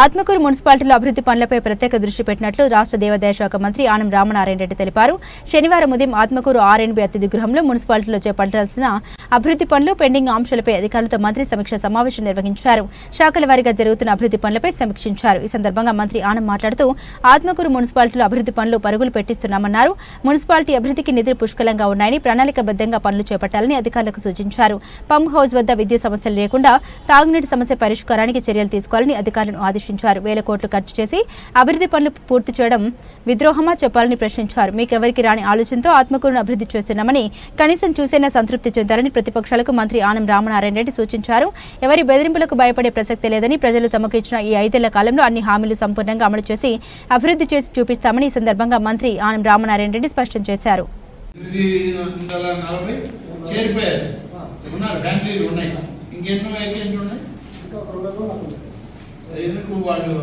ఆత్మకూరు మున్సిపాలిటీలో అభివృద్ధి పనులపై ప్రత్యేక దృష్టి పెట్టినట్లు రాష్ట్ర దేవాదాయ శాఖ మంత్రి ఆనం రామనారాయణ రెడ్డి తెలిపారు. శనివారం ఉదయం ఆత్మకూరు ఆర్ఎన్బి అతిథి గృహంలో మున్సిపాలిటీలో చేపట్టాల్సిన అభివృద్ధి పనులు పెండింగ్ అంశాలపై అధికారులతో మంత్రి సమీక్ష సమావేశం నిర్వహించారు. శాఖల వారీగా జరుగుతున్న అభివృద్ధి పనులపై సమీక్షించారు. ఈ సందర్భంగా మంత్రి ఆనం మాట్లాడుతూ ఆత్మకూరు మున్సిపాలిటీలో అభివృద్ధి పనులు పరుగులు పెట్టిస్తున్నామన్నారు. మున్సిపాలిటీ అభివృద్ధికి నిధులు పుష్కలంగా ఉన్నాయని ప్రణాళికబద్ధంగా పనులు చేపట్టాలని అధికారులకు సూచించారు. పంప్ హౌస్ వద్ద విద్యుత్ సమస్యలు లేకుండా తాగునీటి సమస్య పరిష్కారానికి చర్యలు తీసుకోవాలని అధికారులను ఆదేశించారు. వేల కోట్లు ఖర్చు చేసి అభివృద్ధి పనులు పూర్తి చేయడం విద్రోహమా చెప్పాలని ప్రశ్నించారు. మీకెవరికి రాని ఆలోచనతో ఆత్మకూరును అభివృద్ధి చేస్తున్నామని కనీసం చూసేనా సంతృప్తి చెందాలని ప్రతిపక్షాలకు మంత్రి ఆనం రామనారాయణ రెడ్డి సూచించారు. ఎవరి బెదిరింపులకు భయపడే ప్రసక్తి లేదని ప్రజలు తమకు ఇచ్చిన ఈ ఐదేళ్ళ కాలంలో అన్ని హామీలు సంపూర్ణంగా అమలు చేసి అభివృద్ధి చేసి చూపిస్తామని ఈ సందర్భంగా మంత్రి ఆనం రామనారాయణ రెడ్డి స్పష్టం చేశారు. చేరిపోయారు. ఉన్నారు ఫ్యామిలీలు ఉన్నాయి. ఇంకెన్నో వేకెంట్లు ఉన్నాయి? ఎందుకు వాళ్ళు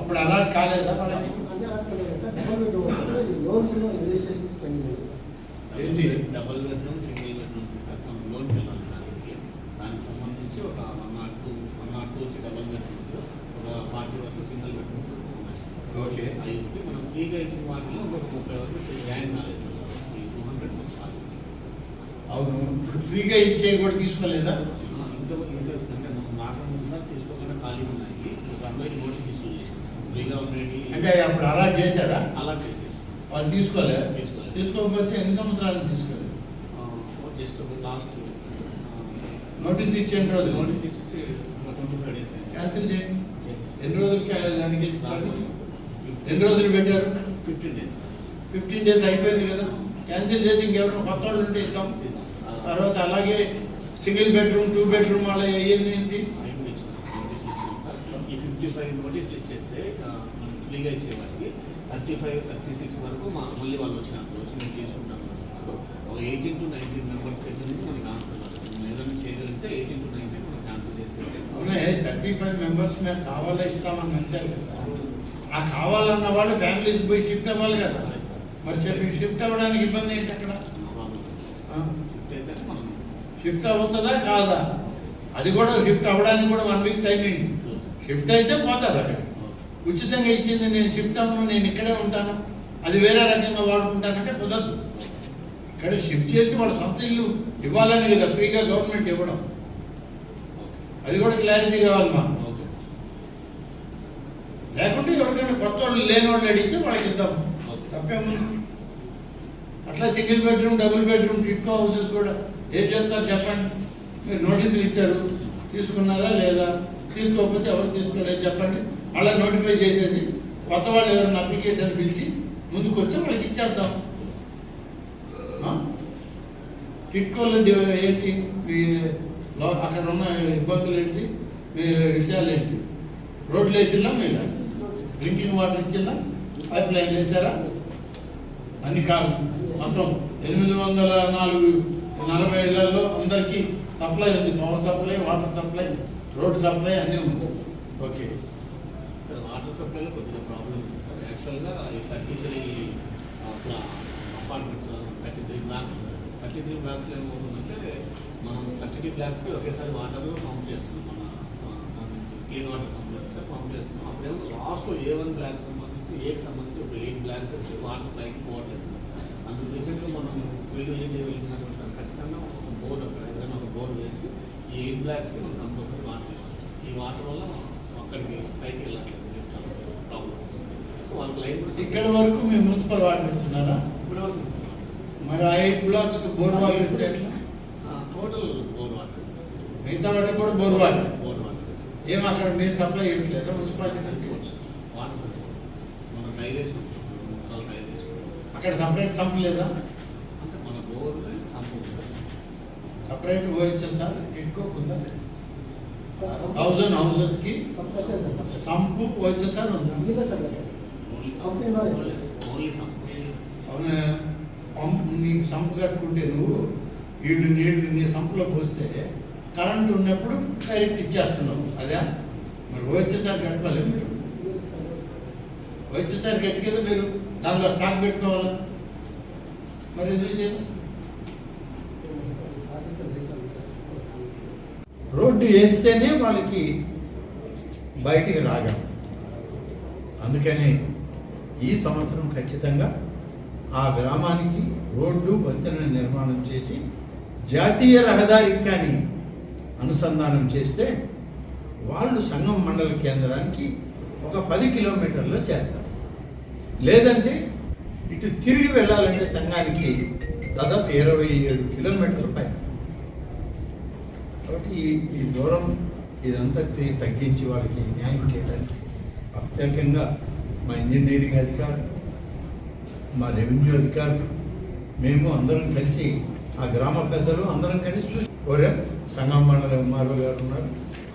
అప్పుడు అలాట్ కాలేదా వాళ్ళకి అంటే అలా తెలియదు సార్. డబుల్ బెడ్రూమ్ వస్తుంది. ఈ లోన్స్ రిజిస్ట్రేషన్స్ పెండింగ్ ఉంది సార్. ఏంటి double bedroom single bedroom sir మనం లోన్కి వెళ్ళాలి దానికి దానికి సంబంధించి ఒక one not two one not two వచ్చి డబుల్ బెడ్రూమ్స్ ఒక ఫార్టీ వరకు సింగిల్ బెడ్రూమ్స్ ఉన్నాయి ఓకే అవి ఉంటే మనం ఫ్రీగా ఇచ్చిన వాటిలో ఇంకొక ముప్పై వరకు జాయిన్ కాలేదు ఈ టూ హండ్రెడ్ అవును ఇప్పుడు ఫ్రీగా ఇచ్చే కూడా తీసుకోలేదా ఇంత ఇంత అంటే మనం రాకముందు సార్ తీసుకోకుండా ఖాళీ ఉన్నాయి ఒక అమ్మాయికి నోటీస్ ఇష్యూ చేసాం ఫ్రీగా ఉండేవి అంటే అప్పుడు అలాట్ చేశారా? అలా చేసేసి. వాళ్ళు తీసుకోలే? తీసుకోలేదు. తీసుకోకపోతే ఎన్ని సంవత్సరాలు తీసుకోలేదు నోటీస్ ఇచ్చిన రోజు నోటీస్ ఇచ్చేసి క్యాన్సిల్ చేయండి. ఎన్ని రోజులు దానికి? ఎన్ని రోజులు పెట్టారు? Fifteen days. ఫిఫ్టీన్ డేస్ అయిపోయింది కదా. క్యాన్సిల్ చేసి ఇంకెవరైనా కొత్త వాళ్ళు ఉంటే ఇద్దాం తర్వాత అలాగే సింగిల్ బెడ్రూమ్ టూ బెడ్రూమ్ వాళ్ళ అయ్యింది ఏంటి ఈ ఫిఫ్టీ ఫైవ్ నోటీసులు ఇచ్చేస్తే ఆ, మనం ఫ్రీగా ఇచ్చేవాడికి థర్టీ ఫైవ్ థర్టీ సిక్స్ వరకు మా మళ్ళీ వాళ్ళు వచ్చినారు వచ్చి మేము అన్నారు. ఒక ఎయిటీన్ టు నైన్టీన్ మెంబర్స్ దగ్గర నుంచి మనకి ఆన్సర్ ఏదైనా చేయగలిగితే ఎయిటీన్ టు నైన్టీన్ మనం క్యాన్సిల్ చేసేస్తే. అవునే థర్టీ ఫైవ్ మెంబర్స్ మేము కావాలా ఇస్తామని ఆ కావాలన్న వాళ్ళు ఫ్యామిలీస్ పోయి షిఫ్ట్ అవ్వాలి కదా. మరి షిఫ్ట్ అవ్వడానికి ఇబ్బంది ఏంటి అక్కడ? షిఫ్ట్ అయితే షిఫ్ట్ అవుతుందా కాదా? అది కూడా షిఫ్ట్ అవ్వడానికి కూడా వన్ వీక్ టైమింగ్ షిఫ్ట్ అయితే పోతారు అక్కడ ఉచితంగా ఇచ్చింది నేను అవ్వను నేను ఇక్కడే ఉంటాను. అది వేరే రకంగా వాడుకుంటానంటే కుదరదు. ఇక్కడ షిఫ్ట్ చేసి వాళ్ళ సొంత ఇల్లు ఇవ్వాలని కదా ఫ్రీగా గవర్నమెంట్ ఇవ్వడం. అది కూడా క్లారిటీ కావాలి మాకు. లేకుంటే ఎవరికైనా కొత్త వాళ్ళు లేని వాళ్ళు అడిగితే వాళ్ళకి ఇద్దాం. ఓకే. తప్పేముంది అట్లా single bedroom double bedroom TIDCO houses కూడా ఏం చెప్తారు చెప్పండి? మీరు నోటీసులు ఇచ్చారు. తీసుకున్నారా లేదా? తీసుకోకపోతే ఎవరు తీసుకోలేదు చెప్పండి. అలా నోటిఫై చేసేసి కొత్త వాళ్ళు ఎవరైనా అప్లికేషన్ పిలిచి ముందుకు వస్తే వాళ్ళకి ఇచ్చేద్దాం. ఆ? ఏంటి? మీ లో- అక్కడ ఉన్న ఇబ్బందులు ఏంటి? మీ విషయాలు ఏంటి? రోడ్లు వేసిల్లా మీరు? డ్రింకింగ్ వాటర్ ఇచ్చిందా పైప్ లైన్ వేసారా అన్ని కాదు. మొత్తం ఎనిమిది వందల నాలుగు నలభై ఇళ్ళలో అందరికీ సప్లై ఉంది. Power supply water supply road supply అన్నీ ఉంది. ఇక్కడ కొద్దిగా ప్రాబ్లం ఉంది యాక్చువల్గా ఈ thirty three apartments thirty three blocks thirty three బ్లాక్స్లో ఏమవుతుందంటే మనం థర్టీ త్రీ బ్లాక్స్కి ఒకేసారి వాటర్ పంప్ చేస్తున్నాం. మన క్లీన్ వాటర్ సంబంధించి పంప్ చేస్తున్నాం. అప్పుడేమో లాస్ట్లో ఏ వన్ బ్లాక్ సంబంధించి ఏకి సంబంధించి ఒక ఎయిట్ బ్లాక్స్ వేసి వాటర్ పైకి పోవట్లేదు అందుకు రీసెంట్గా మనం ఫీల్డ్ ఏం చేయగలిగినప్పుడు ఖచ్చితంగా ఒక బోర్ అక్కడ ఏదైనా ఒక బోర్డ్ వేసి ఈ ఎయిట్ బ్లాక్స్కి మనం కంపల్సరీ వాటర్ ఈ వాటర్ వల్ల అక్కడికి పైకి వెళ్ళట్లేదు ప్రాబ్లం సో వాళ్ళకి లైన్ కూడా ఇక్కడ వరకు మేము మున్సిపల్ వాటర్ ఇస్తున్నారా? మరి ఆ ఎయిట్ బ్లాక్స్ బోర్ వాటర్ ఇస్తే ఎట్లా? Total bore water. మిగతా వాటికి కూడా బోర్ వాటర్. Bore water. ఏం అక్కడ మీరు సప్లై ఇవ్వట్లేదా మున్సిపాలిటీ అక్కడ సపరేట్ సంప్ లేదా? అంటే మన బోర్ సంపు సపరేట్ పోయొచ్చు సార్ సంప- థౌజండ్ హౌసెస్కి సంప కట్టారు సార్, సంప. సంపు పోయొచ్చు సార్ ఉందా మీరే ఓన్లీ కంపెనీ ఓన్లీ అవునా? పంప్ నీకు సంపు కట్టుకుంటే నువ్వు వీడు నీళ్ళు నీ సంపులోకి పోస్తే కరెంట్ ఉన్నప్పుడు డైరెక్ట్ ఇచ్చేస్తున్నావు. అదే? మరి వచ్చేసారి కట్టుకోలేదు మీరు? వచ్చేసారి గట్టి మీరు? దానిలో స్టాక్ పెట్టుకోవాలా? మరి ఎందుకు చేయాలి రోడ్డు వేస్తేనే వాళ్ళకి బయటికి రాగలరు అందుకని ఈ సంవత్సరం ఖచ్చితంగా ఆ గ్రామానికి రోడ్డు వంతెన నిర్మాణం చేసి జాతీయ రహదారి కానీ అనుసంధానం చేస్తే వాళ్ళు సంఘం మండల కేంద్రానికి ఒక పది కిలోమీటర్లో చేస్తారు లేదంటే ఇటు తిరిగి వెళ్ళాలంటే సంఘానికి దాదాపు ఇరవై ఏడు కిలోమీటర్ల పైన. కాబట్టి ఈ దూరం ఇదంతా తగ్గించి వాళ్ళకి న్యాయం చేయడానికి ప్రత్యేకంగా మా ఇంజనీరింగ్ అధికారులు మా రెవెన్యూ అధికారులు మేము అందరం కలిసి ఆ గ్రామ పెద్దలు అందరం కలిసి చూసి కోరాం సంగం మండల ఎంఆర్ఓ గారు ఉన్నారు.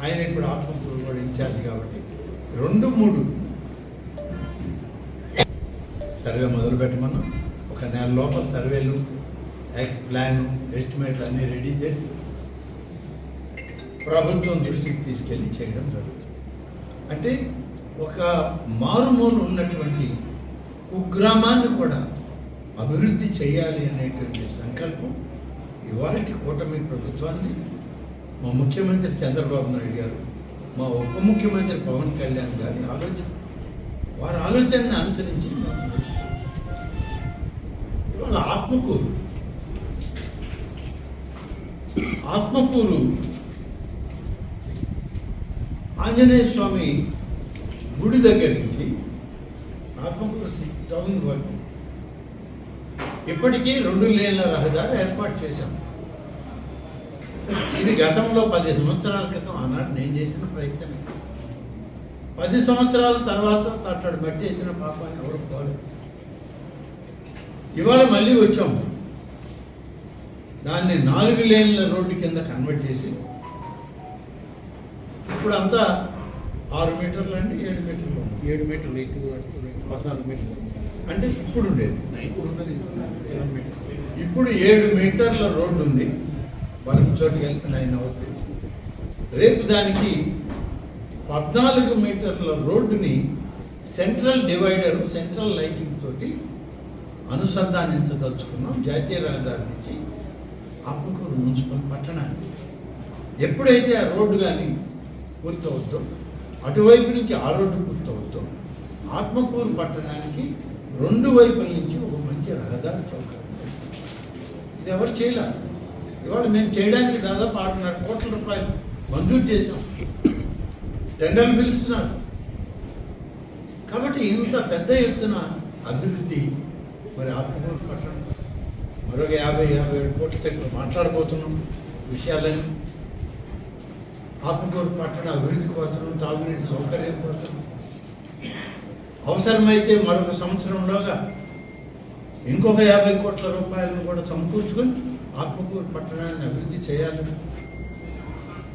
ఆయన ఇప్పుడు ఆత్మకూరు కూడా ఇన్ఛార్జ్ కాబట్టి. రెండు మూడు. సర్వే మొదలు పెట్టమన్నాం ఒక నెల లోపల సర్వేలు ఎక్స్ ప్లాన్ ఎస్టిమేట్లు అన్నీ రెడీ చేసి ప్రభుత్వం దృష్టికి తీసుకెళ్ళి చేయడం జరుగుతుంది. అంటే ఒక మారుమూలు ఉన్నటువంటి కుగ్రామాన్ని కూడా అభివృద్ధి చేయాలి అనేటువంటి సంకల్పం ఇవాళకి కూటమి ప్రభుత్వాన్ని మా ముఖ్యమంత్రి చంద్రబాబు నాయుడు గారు మా ఉప ముఖ్యమంత్రి పవన్ కళ్యాణ్ గారి ఆలోచన. వారి ఆలోచనని అనుసరించి ఇవాళ ఆత్మకూరు. ఆత్మకూరు. ఆంజనేయ స్వామి గుడి దగ్గర నుంచి ఆత్మకూరు టౌన్ వరకు. ఇప్పటికీ రెండు లేన్ల రహదారి ఏర్పాటు చేశాం. ఇది గతంలో పది సంవత్సరాల క్రితం ఆనాడు నేను చేసిన ప్రయత్నమే పది సంవత్సరాల తర్వాత తట్టడు బట్టి చేసిన పాపాన్ని ఎవరు పోరు ఇవాళ మళ్ళీ వచ్చాము దాన్ని నాలుగు లేన్ల రోడ్డు కింద కన్వర్ట్ చేసి ఇప్పుడు అంతా ఆరు మీటర్లు అంటే ఏడు మీటర్లు ఏడు మీటర్లు ఇటు పద్నాలుగు మీటర్లు. అంటే ఇప్పుడు ఉండేది. ఇప్పుడు ఉన్నది సెవెన్ మీటర్స్. ఇప్పుడు ఏడు మీటర్ల రోడ్డు ఉంది. వరకు చోటు కలిపి నైన్ అవుతుంది రేపు దానికి పద్నాలుగు మీటర్ల రోడ్డుని సెంట్రల్ డివైడర్ సెంట్రల్ లైటింగ్ తోటి అనుసంధానించదలుచుకున్నాం. జాతీయ రహదారి నుంచి ఆత్మకూరు మున్సిపల్ పట్టణానికి. ఎప్పుడైతే ఆ రోడ్డు కానీ పూర్తవుతుందో అటువైపు నుంచి ఆ రోడ్డు ఆత్మకూరు పట్టణానికి రెండు వైపుల నుంచి ఒక మంచి రహదారి సౌకర్యం ఇది ఎవరు చేయలేదు ఇవాళ మేము చేయడానికి దాదాపు ఆరున్నర కోట్ల రూపాయలు మంజూరు చేశాం. టెండర్లు పిలుస్తున్నారు. కాబట్టి ఇంత పెద్ద ఎత్తున అభివృద్ధి మరి ఆత్మకూరు పట్టణం. మరొక యాభై యాభై ఏడు కోట్ల దగ్గర మాట్లాడబోతున్నాం. విషయాలని ఆత్మకూరు పట్టణ అభివృద్ధి కోసం తాగునీటి సౌకర్యం కోసం. అవసరమైతే మరొక సంవత్సరంలోగా ఇంకొక యాభై కోట్ల రూపాయలను కూడా సమకూర్చుకొని ఆత్మకూరు పట్టణాన్ని అభివృద్ధి చేయాలి.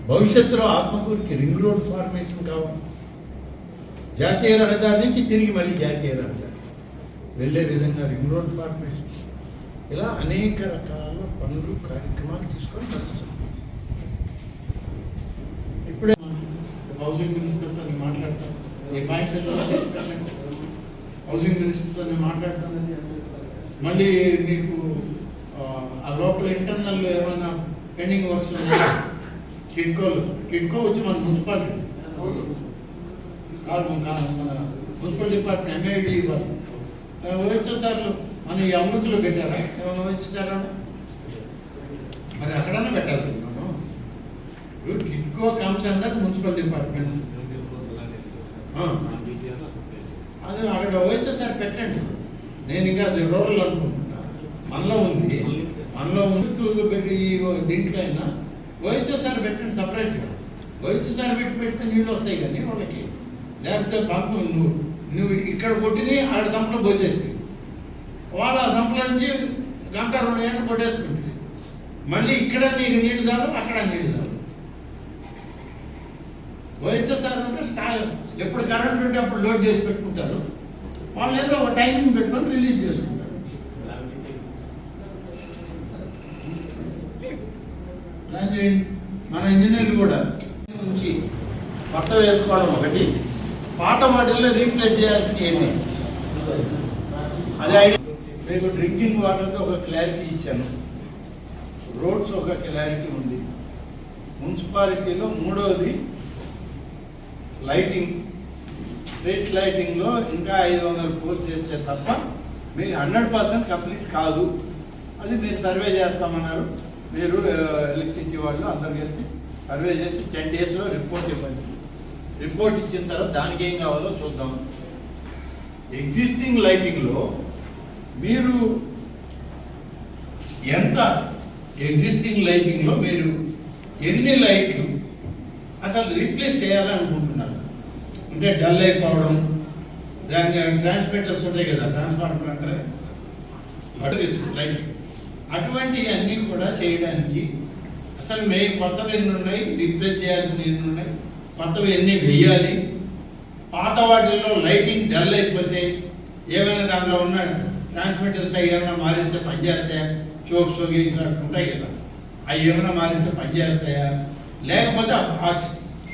భవిష్యత్తులో ఆత్మకూరుకి రింగ్ రోడ్ ఫార్మేషన్ కావాలి. జాతీయ రహదారి నుంచి తిరిగి మళ్ళీ జాతీయ రహదారి. వెళ్ళే విధంగా రింగ్ రోడ్ ఫార్మేషన్. ఇలా అనేక రకాల పనులు కార్యక్రమాలు తీసుకొని నడుస్తున్నాం ఇప్పుడే హౌసింగ్ మినిస్టర్తో నేను మాట్లాడతాను ఈ పాయింట్ హౌసింగ్ మినిస్టర్తో నేను మాట్లాడతాను మళ్ళీ మీకు ఆ, లోపల ఇంటర్నల్ ఏమైనా పెండింగ్ వర్క్స్ ఉన్నాయా? కిట్కోలు కిట్కో వచ్చి మన మున్సిపాలిటీ. కాదు కాదు మన మున్సిపల్ డిపార్ట్మెంట్ ఎంఐడి ఇవ్వాలి. వచ్చేసార్లు మన ఈ అమృతిలో పెట్టారా? ఏమైనా వచ్చేసారా? మరి అక్కడనే పెట్టాలి. కదా కమ్స్ అండర్ మున్సిపల్ డిపార్ట్మెంట్. అది అక్కడ వచ్చేసరి పెట్టండి. నేను ఇంకా అది రూరల్ అనుకుంటున్నా. మనలో ఉంది. మనలో ఉంది పెట్టి దీంట్లో అయినా. వచ్చేసారి పెట్టండి సపరేట్గా. వచ్చేసారి పెట్టి పెడితే నీళ్ళు వస్తాయి కానీ వాళ్ళకి. లేకపోతే పంపు నువ్వు నువ్వు ఇక్కడ కొట్టిని ఆడ సంపలో పోసేస్తాయి వాళ్ళ ఆ సంపల నుంచి గంట రెండు గంటలు కొట్టేసుకుంటుంది మళ్ళీ ఇక్కడ నీకు నీళ్ళు చాలు అక్కడ నీళ్ళు చాలు. వైఎస్ఆర్ అంటే స్టాల్ ఎప్పుడు కరెంట్ ఉంటే అప్పుడు లోడ్ చేసి పెట్టుకుంటారు. వాళ్ళు ఏదో ఒక టైమింగ్ పెట్టుకొని రిలీజ్ చేసుకుంటారు. మన ఇంజనీర్లు కూడా నుంచి కొత్త వేసుకోవడం ఒకటి. పాత వాటిల్లో రీప్లేస్ చేయాల్సిన ఏమి? అదే ఐడియా. మీకు డ్రింకింగ్ వాటర్తో ఒక క్లారిటీ ఇచ్చాను. రోడ్స్ ఒక క్లారిటీ ఉంది. మున్సిపాలిటీలో మూడవది లైటింగ్ స్ట్రీట్ లైటింగ్లో ఇంకా ఐదు వందలు పోస్ట్ చేస్తే తప్ప మీకు హండ్రెడ్ పర్సెంట్ కంప్లీట్ కాదు. అది మీరు సర్వే చేస్తామన్నారు. మీరు ఎలక్ట్రిసిటీ వాళ్ళు అందరు కలిసి సర్వే చేసి టెన్ డేస్లో రిపోర్ట్ ఇవ్వండి. రిపోర్ట్ ఇచ్చిన తర్వాత దానికి ఏం కావాలో చూద్దాం. ఎగ్జిస్టింగ్ లైటింగ్లో మీరు ఎంత ఎగ్జిస్టింగ్ లైటింగ్లో మీరు ఎన్ని లైట్లు అసలు రీప్లేస్ చేయాలనుకుంటున్నారు? అంటే డల్ అయిపోవడం దాని ట్రాన్స్మిటర్స్ ఉంటాయి కదా ట్రాన్స్ఫార్మర్ అంటే లైట్. అటువంటివన్నీ కూడా చేయడానికి అసలు మే కొత్తవి ఎన్ని ఉన్నాయి రీప్లేస్ చేయాల్సిన ఎన్ని ఉన్నాయి కొత్తవి ఎన్ని వెయ్యాలి పాత వాటిల్లో లైటింగ్ డల్ అయిపోతే ఏమైనా దాంట్లో ఉన్న ట్రాన్స్మిటర్స్ అవి ఏమైనా మారిస్తే పనిచేస్తాయా? చోక్ షోగేక్స్ ఉంటాయి కదా అవి ఏమైనా మారిస్తే పనిచేస్తాయా? లేకపోతే ఆ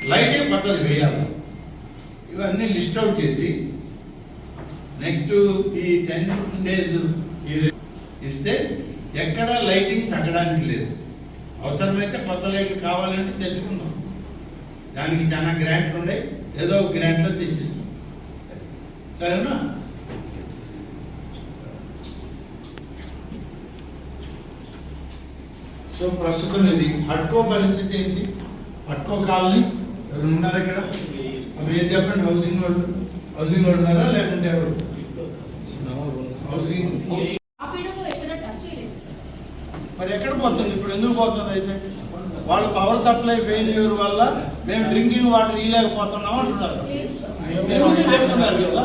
లైటే కొత్తది వేయాలి. ఇవన్నీ లిస్ట్ అవుట్ చేసి నెక్స్ట్ ఈ టెన్ డేస్ ఇస్తే ఎక్కడ లైటింగ్ తగ్గడానికి లేదు. అవసరమైతే కొత్త లైట్లు కావాలంటే తెచ్చుకుందాం. దానికి చాలా గ్రాంట్లు ఉండే ఏదో ఒక గ్రాంట్లో తెచ్చిస్తాం. సరేనా? సో ప్రస్తుతం ఇది హట్కో పరిస్థితి ఏంటి? హట్కో కాలనీ ఎవరు ఉన్నారు ఇక్కడ మీరు చెప్పండి? హౌసింగ్ వాళ్ళు హౌసింగ్ వాళ్ళు ఉన్నారా? లేకుంటే ఎవరు? హౌసింగ్ ఆఫీడలో ఎక్కడ టచ్ చేయలేదు సార్ మరి ఎక్కడ పోతుంది? ఇప్పుడు ఎందుకు పోతుంది అయితే? వాళ్ళు పవర్ సప్లై ఫెయిల్యూర్ వల్ల మేము డ్రింకింగ్ వాటర్ ఇవ్వలేకపోతున్నాం అంటున్నారు. చెప్తున్నారు కదా.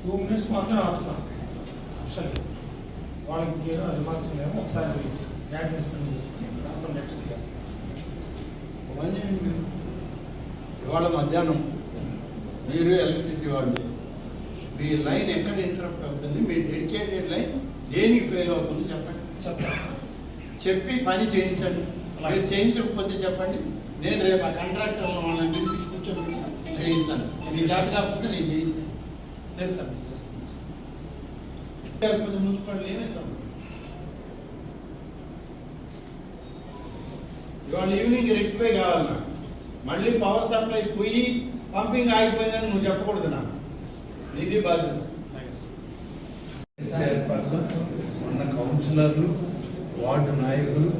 టూ మినిట్స్ మాత్రం ఆపుతున్నాం వాళ్ళకి ఏదో రిమార్క్స్ లేమో ఒకసారి జాయింట్ ఇన్స్పెక్షన్ చేసుకుని దాంట్లో నెట్ చేస్తాం. అవన్నీ మీరు ఇవాళ మధ్యాహ్నం మీరు ఎలక్ట్రిసిటీ వాళ్ళు మీ లైన్ ఎక్కడ ఇంటరప్ట్ అవుతుంది మీ డెడికేటెడ్ లైన్ దేనికి ఫెయిల్ అవుతుంది చెప్పండి. చెప్పి పని చేయించండి. మీరు చేయించకపోతే చెప్పండి. నేను రేపు ఆ కాంట్రాక్టర్ వాళ్ళని పిలిపించి చేయిస్తాను. మీ జాబ్ కాకపోతే నేను చేయిస్తాను. లేదు సార్. చేస్తాం లేకపోతే మున్సిపాలిటీ ఏమిస్తాం ఇవాళ ఈవినింగ్ రెక్టిఫై కావాలి నాకు. మళ్ళీ పవర్ సప్లై పోయి పంపింగ్ ఆగిపోయిందని నువ్వు చెప్పకూడదు నాకు. ఇది బాధ్యత. చైర్పర్సన్ మన కౌన్సిలర్లు వార్డు నాయకులు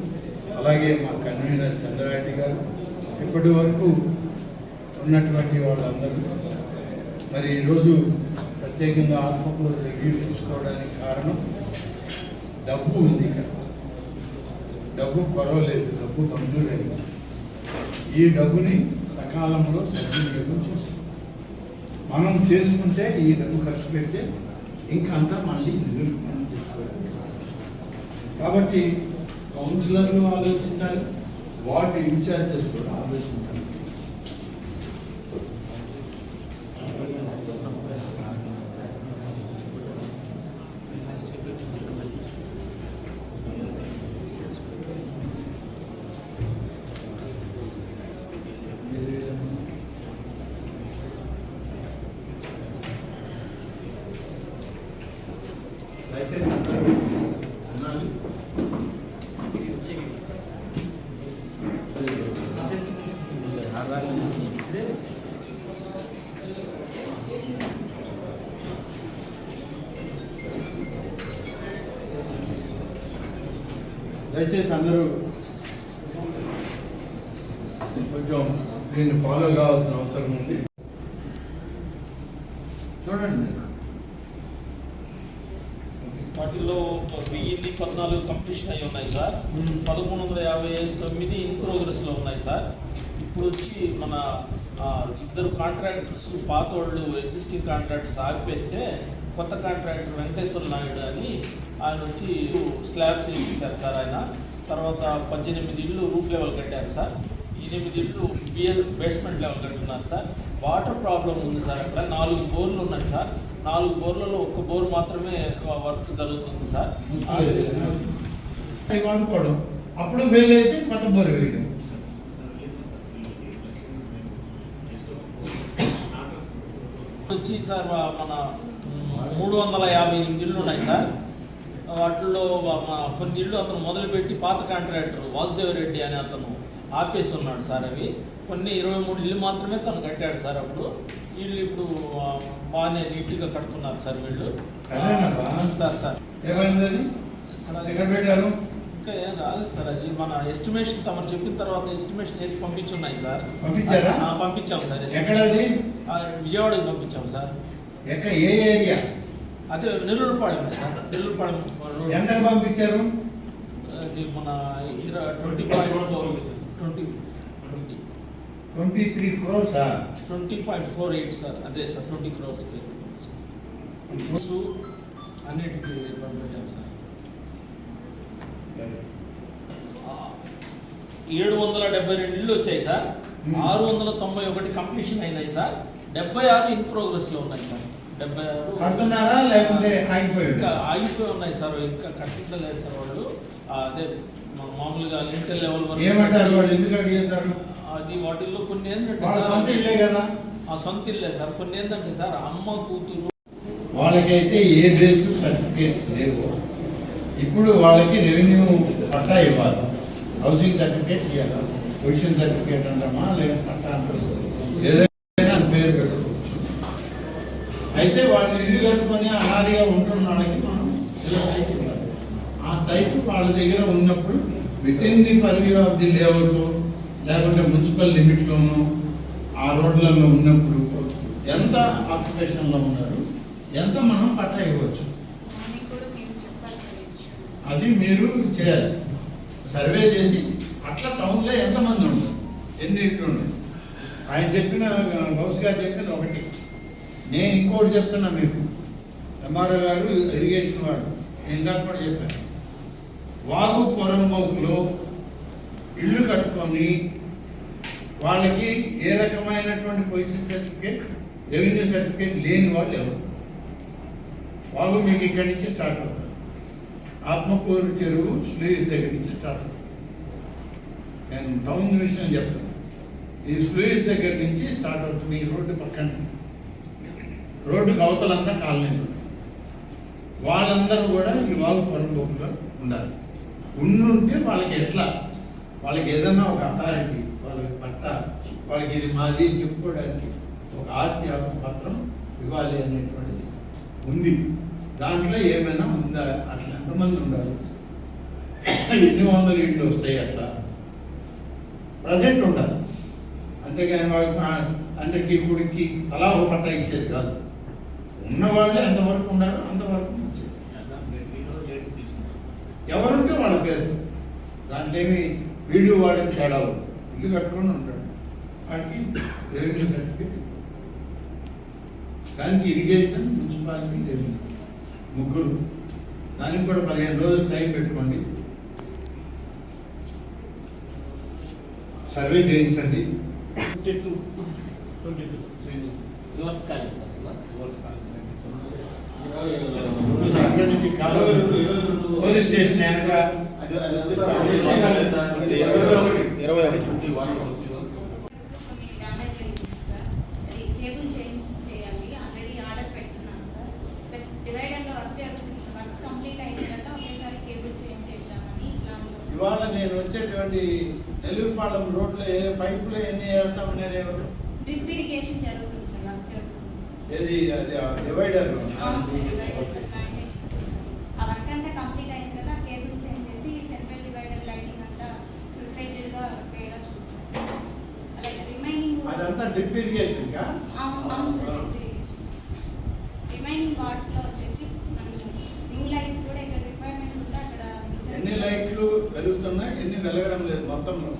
అలాగే మా కన్వీనర్ చంద్రారెడ్డి గారు ఇప్పటి వరకు ఉన్నటువంటి వాళ్ళందరూ. మరి ఈరోజు ప్రత్యేకంగా ఆత్మకూరు రివ్యూ చూసుకోవడానికి కారణం డబ్బు ఉంది ఇక్కడ. డబ్బు కొరవలేదు డబ్బు మంజూరైంది ఈ డబ్బుని సకాలంలో సద్వినియోగం చేస్తుంది. మనం చేసుకుంటే ఈ డబ్బు ఖర్చు పెడితే ఇంకా అంతా మళ్ళీ నిధులు మనం చేసుకోవడానికి కాబట్టి కౌన్సిలర్లు ఆలోచించాలి వార్డు ఇన్ఛార్జెస్ కూడా ఆలోచించాలి దయచేసి అందరూ వినాలి. దయచేసి అందరూ కొంచెం దీన్ని ఫాలో కావాల్సిన అవసరం ఉంది. చూడండి. వాటిల్లో వెయ్యిన్ని పద్నాలుగు కంప్లీషన్ అయి ఉన్నాయి సార్. పదమూడు వందల యాభై తొమ్మిది ఇన్ ప్రోగ్రెస్లో ఉన్నాయి సార్. ఇప్పుడు వచ్చి మన ఇద్దరు కాంట్రాక్టర్స్ పాత వాళ్ళు ఎగ్జిస్టింగ్ కాంట్రాక్టర్స్ ఆపివేస్తే కొత్త కాంట్రాక్టర్ వెంకటేశ్వర నాయుడు అని ఆయన వచ్చి స్లాబ్స్ వేసేసారు సార్ ఆయన. తర్వాత పద్దెనిమిది ఇళ్ళు రూఫ్ లెవెల్ కట్టారు సార్. ఎనిమిది ఇళ్ళు బియర్ బేస్మెంట్ లెవెల్ కట్టున్నారు సార్. వాటర్ ప్రాబ్లం ఉంది సార్ అక్కడ. నాలుగు బోర్లు ఉన్నాయి సార్. నాలుగు బోర్లలో ఒక్క బోర్ మాత్రమే వర్క్ జరుగుతుంది సార్. అప్పుడు ఫెయిల్ అయితే కొత్త బోర్ వేయడం. వచ్చి సార్ మన మూడు వందల యాభై ఎనిమిది ఇళ్ళు ఉన్నాయి సార్. వాటిల్లో కొన్ని ఇళ్ళు అతను మొదలుపెట్టి పాత కాంట్రాక్టర్ వాసుదేవ్ రెడ్డి అని అతను ఆపేసి ఉన్నాడు సార్ అవి. కొన్ని ఇరవై మూడు ఇల్లు మాత్రమే తను కట్టాడు సార్ అప్పుడు. వీళ్ళు ఇప్పుడు బాగానే నీట్గా కడుతున్నారు సార్ వీళ్ళు. Sir sir. ఇంకా ఏం రాలేదు సార్ అది మన ఎస్టిమేషన్ తమరు చెప్పిన తర్వాత ఎస్టిమేషన్ వేసి పంపించున్నాయి సార్. పంపించాం సార్. విజయవాడకి పంపించాం సార్. ఎక్కడ ఏ ఏరియా? అదే నెల్లూరుపాళెం సార్ నెల్లూరుపాళెం. ఎంతకు పంపించారు? మన twenty point four twenty twenty twenty. Three క్రోర్సా twenty point four eight sir. అదే సార్ ట్వంటీ క్రోర్స్ అన్నిటికీ పంపించాం సార్. ఏడు వందల డెబ్బై రెండు ఇళ్ళు వచ్చాయి సార్. ఆరు వందల తొంభై ఒకటి కంప్లీషన్ అయినాయి సార్. డెబ్బై ఆరు ఇన్ ప్రోగ్రెస్లో ఉన్నాయి సార్. డెబ్బై ఆరు కడుతున్నారా లేకుంటే ఆగిపోయాడు? ఇంకా ఆగిపోయి ఉన్నాయి సార్ ఇంకా కట్టించలేదు సార్ వాళ్ళు. అదే మామూలుగా లింటల్ లెవెల్ వరకు ఏమంటారు వాళ్ళు? ఎందుకు అడిగేస్తారు? అది వాటిల్లో కొన్ని ఏంటంటే వాళ్ళ సొంత ఇల్లే కదా. ఆ సొంత ఇల్లే సార్. కొన్ని ఏంటంటే సార్ అమ్మ కూతురు వాళ్ళకైతే ఏ బేస్ సర్టిఫికేట్స్ లేవు. ఇప్పుడు వాళ్ళకి రెవెన్యూ పట్టా ఇవ్వాలి. హౌసింగ్ సర్టిఫికేట్ ఇవ్వాలి పొజిషన్ సర్టిఫికేట్ అంటామా? లేదా పట్టా అంటారు ఏదైనా పేరు పెట్టుకోవచ్చు అయితే వాళ్ళు ఇల్లు కట్టుకొని అనాదిగా ఉంటున్న వాళ్ళకి మనం ఇలా సైట్ ఇవ్వాలి ఆ సైట్ వాళ్ళ దగ్గర ఉన్నప్పుడు with in the purview of the layout లేకుంటే మున్సిపల్ లిమిట్లోనూ ఆ రోడ్లలో ఉన్నప్పుడు ఎంత ఆక్యుపేషన్లో ఉన్నారు ఎంత మనం పట్టా ఇవ్వచ్చు? అది మీరు చేయాలి. సర్వే చేసి అట్లా టౌన్లో ఎంతమంది ఉంటారు? ఎన్ని ఇట్లు ఉన్నాయి ఆయన చెప్పిన గౌస్ గారు చెప్పిన ఒకటి. నేను ఇంకోటి చెప్తున్నా మీకు. ఎంఆర్ఓ గారు ఇరిగేషన్ వాడు. నేను ఇందాక కూడా చెప్పాను. వాగు పొరంబోకులో ఇల్లు కట్టుకొని వాళ్ళకి ఏ రకమైనటువంటి పొజిషన్ సర్టిఫికేట్ రెవెన్యూ సర్టిఫికేట్ లేని వాళ్ళు ఎవరు? వాగు మీకు ఇక్కడి నుంచి స్టార్ట్ అవుతారు ఆత్మకూరు చెరువు స్లూయిస్ దగ్గర నుంచి స్టార్ట్ అవుతుంది. నేను టౌన్ విషయం చెప్తాను ఈ స్లూయిస్ దగ్గర నుంచి స్టార్ట్ అవుతుంది. ఈ రోడ్డు పక్కన. రోడ్డుకి అవతలంతా కాలనీలు. వాళ్ళందరూ కూడా ఈ వాగు పొరంబోకులో ఉండాలి. ఉండుంటే వాళ్ళకి ఎట్లా? వాళ్ళకి ఏదన్నా ఒక అథారిటీ వాళ్ళకి పట్ట వాళ్ళకి ఇది మాది అని చెప్పుకోవడానికి ఒక ఆస్తి హక్కు పత్రం ఇవ్వాలి అనేటువంటిది ఉంది. దాంట్లో ఏమైనా ఉందా? అట్లా ఎంతమంది ఉండాలి? ఎన్ని వందల ఇంట్లు వస్తాయి అట్లా? ప్రజెంట్ ఉండాలి. అంతేగాని వాళ్ళకి అందరికీ గుడికి అలా ఒక పట్ట ఇచ్చేది కాదు. ఉన్నవాళ్ళే ఎంతవరకు ఉండాలో అంతవరకు ఇచ్చేది ఎవరుంటే వాళ్ళ పేరు. దాంట్లో ఏమి వీడియో వాడిన తేడా ఇల్లు కట్టుకొని ఉంటాడు. వాడికి రెవెన్యూ సర్టిఫికేట్ దానికి ఇరిగేషన్ మున్సిపాలిటీ రెవెన్యూ ముగ్గురు. దానికి కూడా పదిహేను రోజులు టైం పెట్టుకోండి. సర్వే చేయించండి. ట్వంటీ టూ ట్వంటీ టూ వెనక కొన్ని కేబుల్ చేంజ్ చేద్దామని ప్లాన్ ఇవాళ నేను వచ్చేటువంటి నెల్లూరుపాలెం రోడ్లో ఏ పైపులు ఎన్ని వేస్తామన్నారు ఎవరు డ్రిప్ ఇరిగేషన్ జరుగుతుంది సార్ వర్క్ జరుగుతుంది ఏది డివైడర్ అదంతా డ్రిప్ ఇరిగేషన్ రిమైనింగ్ వార్డ్స్లో వచ్చేసి న్యూ లైట్స్ కూడా ఇక్కడ రిక్వైర్మెంట్ ఉంటే అక్కడ ఎన్ని లైట్లు వెలుగుతున్నాయి? ఎన్ని వెలగడం లేదు మొత్తంలో?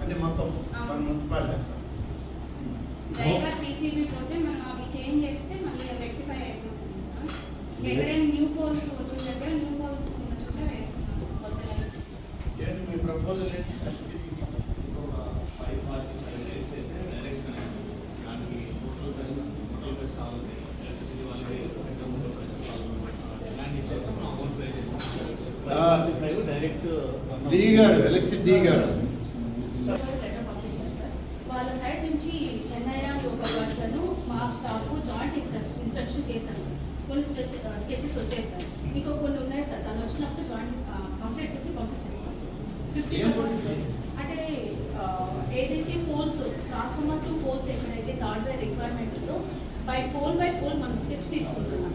అంటే మొత్తం మన మున్సిపాలిటీ డ్రైవర్ పీసీబీ పోతే మనం అవి చేంజ్ చేస్తే మళ్ళీ రెక్టిఫై అయిపోతుంది సార్. ఎక్కడైనా న్యూ పోల్స్ వచ్చిన దగ్గర న్యూ పోల్స్ ఉన్న చోట వేస్తున్నాం కొత్త మీ ప్రపోజల్ ఏంటి ఫైవ్ ఫార్టీ ఫైవ్ డైరెక్ట్ దానికి హోటల్ ప్రైస్ హోటల్ ప్రైస్ కావాలి ఎలక్ట్రిసిటీ వాళ్ళకి హోటల్ ప్రైస్ కావాలి ఇలాంటి చేస్తాం అమౌంట్ డైరెక్ట్ పంపించారు సార్ వాళ్ళ సైడ్ నుంచి చెన్నై ఒక పర్సన్ మా స్టాఫ్ జాయింట్ ఇన్స్ట్రక్షన్ చేశారు. సార్ కొన్ని స్కెచ్ స్కెచెస్ వచ్చాయి సార్ ఇంకో కొన్ని ఉన్నాయి సార్. తను వచ్చినప్పుడు జాయింట్ కంప్లీట్ చేసి పంపించేస్తాం సార్? అంటే ఏదైతే పోల్స్ ట్రాన్స్ఫార్మర్ టు పోల్స్ ఎక్కడైతే థర్డ్ వే రిక్వైర్మెంట్ ఉందో బై పోల్ బై పోల్ మనం స్కెచ్ తీసుకుంటున్నాం.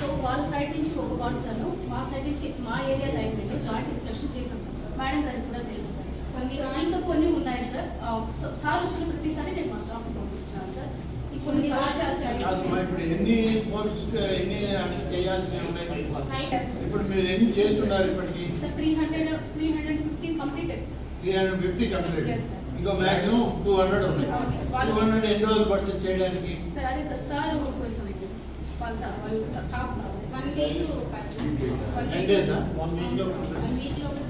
సో వాళ్ళ సైడ్ నుంచి ఒక పర్సన్ మా సైడ్ నుంచి మా ఏరియా లైబ్రరీలో జాయింట్ ఇన్స్ట్రక్షన్ చేశాం సార్. మేడం గారికి కూడా తెలుసు కొన్ని ఇంకా కొన్ని ఉన్నాయి సార్. సార్ వచ్చిన ప్రతిసారి నేను మా స్టాఫ్ పంపిస్తున్నాను సార్. కొన్ని ఇప్పుడు ఎన్ని పోల్స్ ఎన్ని అంటే చేయాల్సినవి ఉన్నాయి నైట్ ఇప్పుడు మీరు ఎన్ని చేస్తున్నారు ఇప్పటికి? Sir three hundred three hundred completed three hundred fifty complete Yes, sir. ఇంకో మాక్సిమం టూ హండ్రెడ్ ఉన్నాయి. అవును, sir. వాళ్ళు- టూ హండ్రెడ్ ఎన్ని రోజులు పడుతుంది చేయడానికి? సార్ అదే సార్ సార్ కొంచెం వాళ్ళ సార్ వాళ్ళు టెన్ డేసా వన్ వీక్లో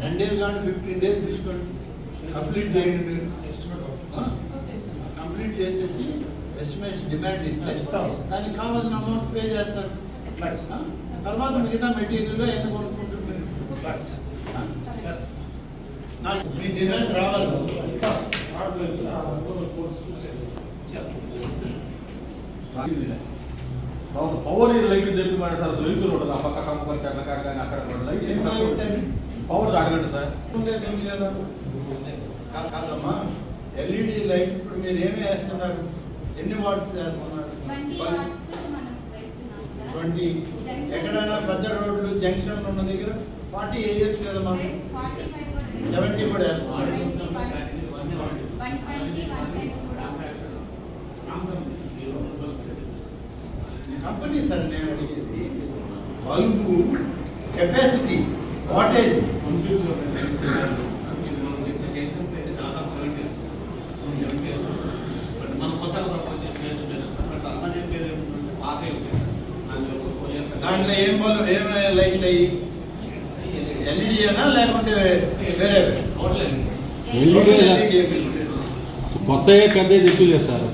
టెన్ డేస్ కానీ ఫిఫ్టీన్ డేస్ తీసుకోండి కంప్లీట్ చేయండి. మీరు కంప్లీట్ చేసేసి ఎస్టిమేట్ డిమాండ్ ఇస్తే. దానికి కావాల్సిన అమౌంట్ పే చేస్తారు? తర్వాత మిగతా మెటీరియల్ ఎంత? నాకు మీ డిమాండ్ రావాలి. ఇస్తాం. తర్వాత పవర్ లైట్ చెప్పి మరి సార్ వెలుగులు ఉంటుంది ఆ పక్క కమ్మకొని చెట్ల కాడ కానీ అక్కడ కూడా లైట్? పవర్ అడగండి సార్? కాదమ్మా ఎల్ఈడి లైట్ ఇప్పుడు మీరు ఏమి వేస్తున్నారు? ఎన్ని వాట్స్ వేస్తున్నారు? ట్వంటీ ఎక్కడైనా పెద్ద రోడ్లు జంక్షన్ ఉన్న దగ్గర ఫార్టీ వేయచ్చు కదమ్మా సెవెంటీ కూడా వేస్తున్నారు వన్ ట్వంటీ వన్ టెన్ కూడా కంపెనీ సార్ నేను అడిగేది బల్బు కెపాసిటీ వాటేజ్ దాంట్లో ఏం బల్బు ఏం లైట్లు అయ్యి? ఎల్ఈడి అనా లేకుంటే వేరే LED కొత్తగా పెద్ద ఎక్కువ లేదు సార్.